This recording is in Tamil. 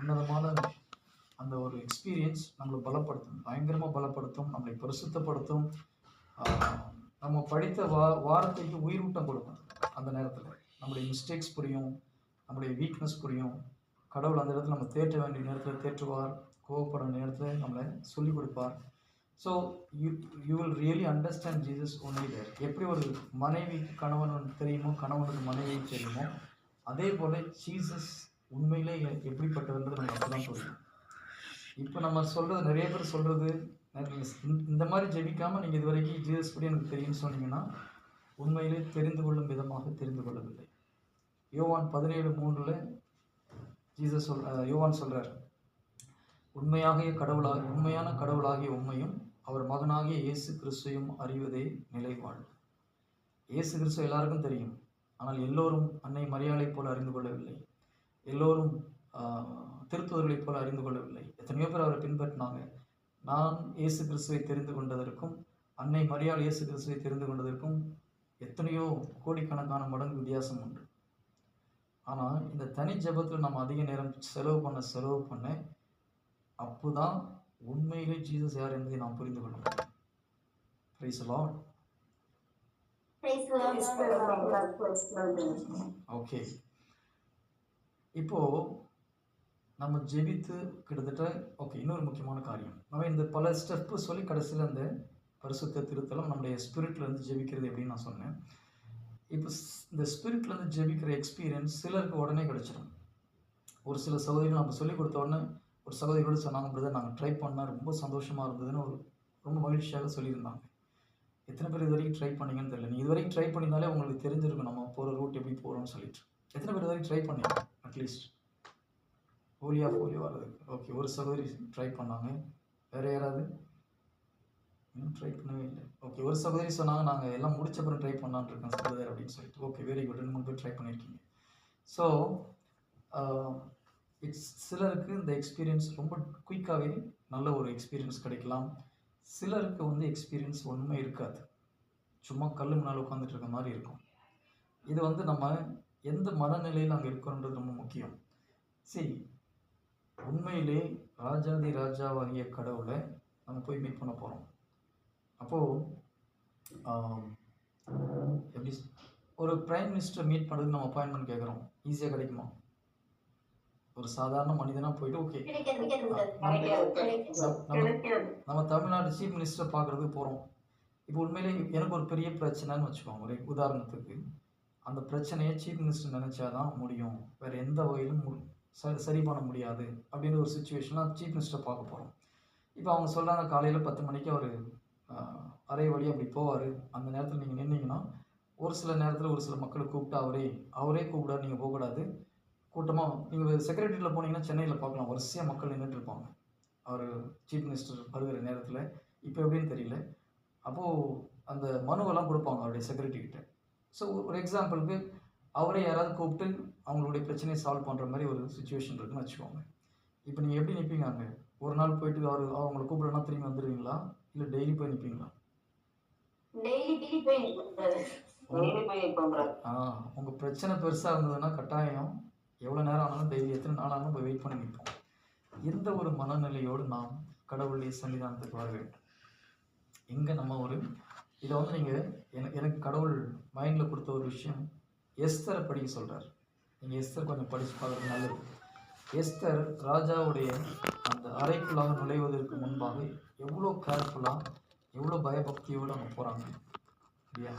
உன்னதமான அந்த ஒரு எக்ஸ்பீரியன்ஸ் நம்மளை பலப்படுத்தும். பயங்கரமாக பலப்படுத்தும் நம்மளை பரிசுத்தப்படுத்தும். நம்ம படித்த வா வார்த்தைக்கு உயிரூட்டம் கொடுக்கும் அந்த நேரத்தில். நம்முடைய மிஸ்டேக்ஸ் புரியும் நம்முடைய வீக்னஸ் புரியும். கடவுள் அந்த இடத்துல நம்ம தேற்ற வேண்டிய நேரத்தில் தேற்றுவார். கோவப்பட நேரத்தில் நம்மளை சொல்லிக் கொடுப்பார். So you you will really understand Jesus only there எப்படி ஒரு மனைவிக்கு கணவன் தெரியுமோ கணவனுக்கு மனைவி தெரியுமோ அதே போல் ஜீசஸ் உண்மையிலே எ- எப்படிப்பட்டவன்றது நமக்கு அப்போ தான் இப்போ நம்ம சொல்கிறது நிறைய பேர் சொல்கிறது இந்த மாதிரி ஜெபிக்காமல் நீங்கள் இது வரைக்கும் ஜீசஸ் படி எனக்கு தெரியும்னு சொன்னீங்கன்னா உண்மையிலே தெரிந்து கொள்ளும் விதமாக தெரிந்து கொள்ளவில்லை. யோவான் பதினேழு மூன்றில் ஜீசஸ் சொல் யோவான் சொல்கிறார் உண்மையாகிய கடவுளாக உண்மையான கடவுளாகிய உண்மையும் அவர் மகனாகிய இயேசு கிறிஸ்துவையும் அறிவதே நிலைவாழ் இயேசு கிறிஸ்து எல்லாருக்கும் தெரியும் ஆனால் எல்லோரும் அன்னை மரியாளைப் போல அறிந்து கொள்ளவில்லை. எல்லோரும் திருத்துவர்களைப் போல அறிந்து கொள்ளவில்லை. எத்தனையோ பேர் அவரை பின்பற்றினாங்க. நான் இயேசு கிறிஸ்துவை தெரிந்து கொண்டதற்கும் அன்னை மரியாள் இயேசு கிறிஸ்துவை தெரிந்து கொண்டதற்கும் எத்தனையோ கோடிக்கணக்கான மடங்கு வித்தியாசம் உண்டு. ஆனால் இந்த தனி ஜெபத்தில் நம்ம அதிக நேரம் செலவு பண்ண செலவு பண்ண அப்போதான் உண்மையிலே ஜீசஸ் யார் என்பதை நாம் புரிந்து கொள்ள முடியும். Praise Lord Praise the Lord. Praise the Lord. Okay இப்போ நம்ம ஜெபித்து கிட்டத்தட்ட ஓகே இன்னொரு முக்கியமான காரியம். நம்ம இந்த பல ஸ்டெப்பு சொல்லி கடைசியில் அந்த பரிசுத்த திருத்தலம் நம்முடைய ஸ்பிரிட்லேருந்து ஜெபிக்கிறது எப்படின்னு நான் சொன்னேன். இப்போ ஸ்- இந்த ஸ்பிரிட்லேருந்து ஜெபிக்கிற எக்ஸ்பீரியன்ஸ் சிலருக்கு உடனே கிடச்சிடும் ஒரு சில சகோதரிகள் நம்ம சொல்லி கொடுத்த உடனே ஒரு சகோதரியோட சொன்னாங்க பிரதர் நாங்கள் ட்ரை பண்ணால் ரொம்ப சந்தோஷமாக இருந்ததுன்னு ஒரு ரொம்ப மகிழ்ச்சியாக சொல்லியிருந்தாங்க. எத்தனை பேர் இது வரைக்கும் ட்ரை பண்ணீங்கன்னு தெரியல. நீங்கள் இது வரைக்கும் ட்ரை பண்ணியிருந்தாலே உங்களுக்கு தெரிஞ்சிருக்கும் நம்ம போகிற ரூட் எப்படி போகிறோம்னு சொல்லிட்டு. எத்தனை பேர் இது வரைக்கும் ட்ரை பண்ணீங்க? அட்லீஸ்ட் ஹோலியாக ஹோலி வர்றதுக்கு ஓகே ஒரு சகோதரி ட்ரை பண்ணாங்க. வேறு யாராவது? இன்னும் ட்ரை பண்ணவே இல்லை. ஓகே ஒரு சகோதரி சொன்னாங்க நாங்கள் எல்லாம் முடிச்ச அப்புறம் ட்ரை பண்ணலான்னு இருக்கோம் சகோதரர் அப்படின்னு சொல்லிட்டு. ஓகே வெரி குட் ரெண்டு மூணு பேர் ட்ரை பண்ணியிருக்கீங்க ஸோ இட்ஸ் um, சிலருக்கு இந்த எக்ஸ்பீரியன்ஸ் ரொம்ப குயிக்காகவே நல்ல ஒரு எக்ஸ்பீரியன்ஸ் கிடைக்கலாம். சிலருக்கு வந்து எக்ஸ்பீரியன்ஸ் ஒன்றுமே இருக்காது. சும்மா கல் முன்னால் உட்காந்துட்டு இருக்க மாதிரி இருக்கும். இது வந்து நம்ம எந்த மனநிலையில் அங்கே இருக்கிறோன்றது ரொம்ப முக்கியம். சரி உண்மையிலே ராஜாதி ராஜாவாகிய கடவுளை நம்ம போய் மீட் பண்ண போகிறோம் அப்போது எப்படி ஒரு பிரைம் மினிஸ்டர் மீட் பண்ணுறதுக்கு நம்ம அப்பாயின்மெண்ட் கேட்குறோம் ஈஸியாக கிடைக்குமா? ஒரு சாதாரண மனிதனாக போயிட்டு ஓகே. நம்ம தமிழ்நாடு சீஃப் மினிஸ்டர் பார்க்குறதுக்கு போகிறோம் இப்போ உண்மையிலே எனக்கு ஒரு பெரிய பிரச்சனைன்னு வச்சுக்கோங்க ஒரு உதாரணத்துக்கு. அந்த பிரச்சனையை சீஃப் மினிஸ்டர் நினச்சாதான் முடியும். வேறு எந்த வகையிலும் மு ச- சரி பண்ண முடியாது அப்படின்ற ஒரு சுச்சுவேஷனாக சீஃப் மினிஸ்டர் பார்க்க போகிறோம் இப்போ அவங்க சொல்கிறாங்க காலையில் பத்து மணிக்கு அவர் அரை வழி அப்படி போவார். அந்த நேரத்தில் நீங்கள் நின்னீங்கன்னா ஒரு சில நேரத்தில் ஒரு சில மக்களை கூப்பிட்டு அவரே அவரே கூப்பிடாரு நீங்கள் போகக்கூடாது கூட்டமாக நீங்கள் செக்ரட்டரியில் போனீங்கன்னா சென்னையில் பார்க்கலாம். வரிசையாக மக்கள் நின்றுட்டு இருப்பாங்க. அவர் சீஃப் மினிஸ்டர் வருகிற நேரத்தில். இப்போ எப்படின்னு தெரியல. அப்போது அந்த மனுவெல்லாம் கொடுப்பாங்க அவருடைய செக்ரட்டரி கிட்ட. ஸோ ஒரு எக்ஸாம்பிளுக்கு அவரே யாராவது கூப்பிட்டு அவங்களுடைய பிரச்சனையை சால்வ் பண்ணுற மாதிரி ஒரு சுச்சுவேஷன் இருக்குன்னு வச்சுக்கோங்க. இப்போ நீங்கள் எப்படி நிற்பீங்க அங்கே? ஒரு நாள் போயிட்டு அவர் அவங்களை கூப்பிடலாம் திரும்பி வந்துடுவீங்களா இல்லை டெய்லி போய் நிற்பீங்களா. ஆ உங்கள் பிரச்சனை பெருசாக இருந்ததுன்னா கட்டாயம் எவ்வளோ நேரம் ஆனாலும் டெய்லி எத்தனை நாள் ஆனாலும் போய் வெயிட் பண்ணி நிற்போம் எந்த ஒரு மனநிலையோடு நாம் கடவுளுடைய சன்னிதானத்துக்கு வர வேண்டும். இங்கே நம்ம ஒரு இதை வந்து நீங்கள் எனக்கு எனக்கு கடவுள் மைண்டில் கொடுத்த ஒரு விஷயம் எஸ்தரை படிக்க சொல்கிறார் நீங்கள் எஸ்தர் கொஞ்சம் படித்து பார்க்குறது நல்லது. எஸ்தர் ராஜாவுடைய அந்த அறைக்குள்ளாக நுழைவதற்கு முன்பாக எவ்வளோ கேர்ஃபுல்லாக எவ்வளோ பயபக்தியோடு அவங்க போகிறாங்க இல்லையா